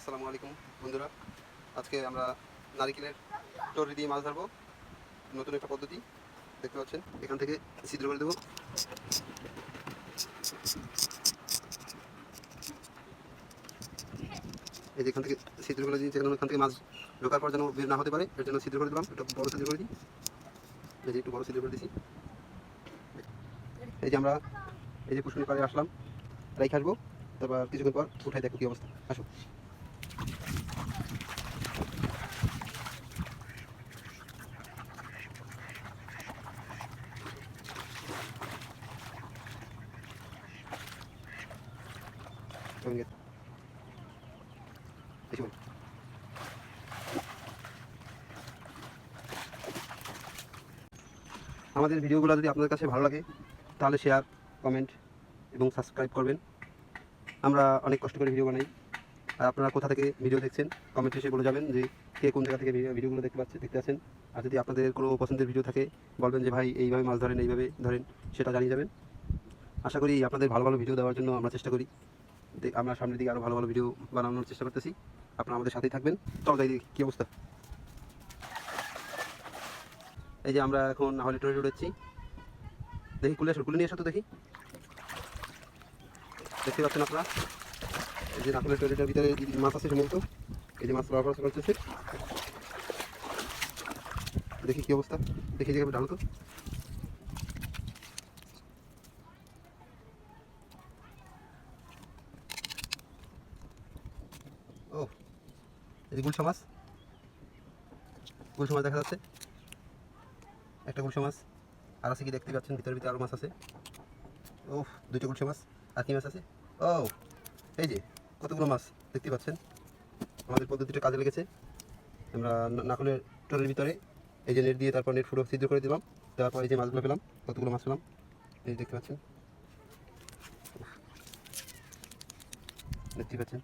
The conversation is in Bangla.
আসসালামু আলাইকুম, বন্ধুরা। আজকে আমরা নারিকেলের টরি দিয়ে মাছ ধরবো। নতুন একটা পদ্ধতি, দেখতে পাচ্ছেন? এখান থেকে ছিদ্র করে দেবো। এই যে এখান থেকে ছিদ্র করে দিয়েছি, এখানে এখান থেকে মাছ ঢোকার পর যেন বের না হতে পারে, এর জন্য ছিদ্র করে দিলাম। একটু বড় ছিদ্র করে দিই। এই যে একটু বড় ছিদ্র করে দিয়েছি। এই যে আমরা এই যে পুষ্করী পাড়ে আসলাম, রাইখে আসব। তারপর কিছুক্ষণ পর উঠাই দেখো কি অবস্থা। আসো। আমাদের ভিডিওগুলো যদি আপনাদের কাছে ভালো লাগে, তাহলে শেয়ার কমেন্ট এবং সাবস্ক্রাইব করবেন। আমরা অনেক কষ্ট করে ভিডিও বানাই। আপনারা কোথা থেকে ভিডিও দেখছেন কমেন্ট এসে বলে যাবেন যে কে কোন জায়গা থেকে ভিডিও- ভিডিওগুলো দেখতে পাচ্ছে দেখতে আছেন। আর যদি আপনাদের কোনো পছন্দের ভিডিও থাকে, বলবেন যে ভাই এইভাবে মাছ ধরেন, এইভাবে ধরেন, সেটা জানিয়ে যাবেন। আশা করি আপনাদের ভালো ভালো ভিডিও দেওয়ার জন্য আমরা চেষ্টা করি। আমরা সামনের দিকে আরও ভালো ভালো ভিডিও বানানোর চেষ্টা করতেছি। আপনারা আমাদের সাথেই থাকবেন। চল যাই কী অবস্থা? এই যে আমরা এখন হলে টরে উঠেছি। দেখি কুলে আসো কুলে নিয়ে এসো তো দেখি। দেখতে পাচ্ছেন আপনারা? এই যে নাকুলের টয়লেটের ভিতরে মাছ আছে সম্ভবত এই যে মাছ ব্যবহার করতেছে দেখি কি অবস্থা, দেখি দেখে ডালো তো ও এই যে গুলশা মাছ। গুলশা মাছ দেখা যাচ্ছে। একটা গুলশা মাছ। আর আছে কি দেখতে পাচ্ছেন? ভিতরে ভিতরে আরও মাছ আছে। ও দুইটা গুলশা মাছ। আর কি মাছ আছে? ও, এই যে কতগুলো মাছ দেখতে পাচ্ছেন? আমাদের পদ্ধতিটা কাজে লেগেছে। আমরা নাকলের টোলের ভিতরে এই যে নেট দিয়ে তারপর নেট ফুটো সিদ্ধ করে দিলাম। দেওয়ার পর এই যে মাছগুলো পেলাম, কতগুলো মাছ পেলাম, এই দেখতে পাচ্ছেন। দেখতে পাচ্ছেন?